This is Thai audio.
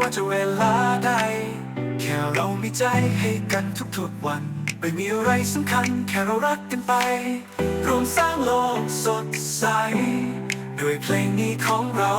ว่าจะเวลาใด แค่เรามีใจให้กันทุกๆวัน ไม่มีอะไรสำคัญแค่เรารักกันไป รวมสร้างโลกสดใส ด้วยเพลงนี้ของเรา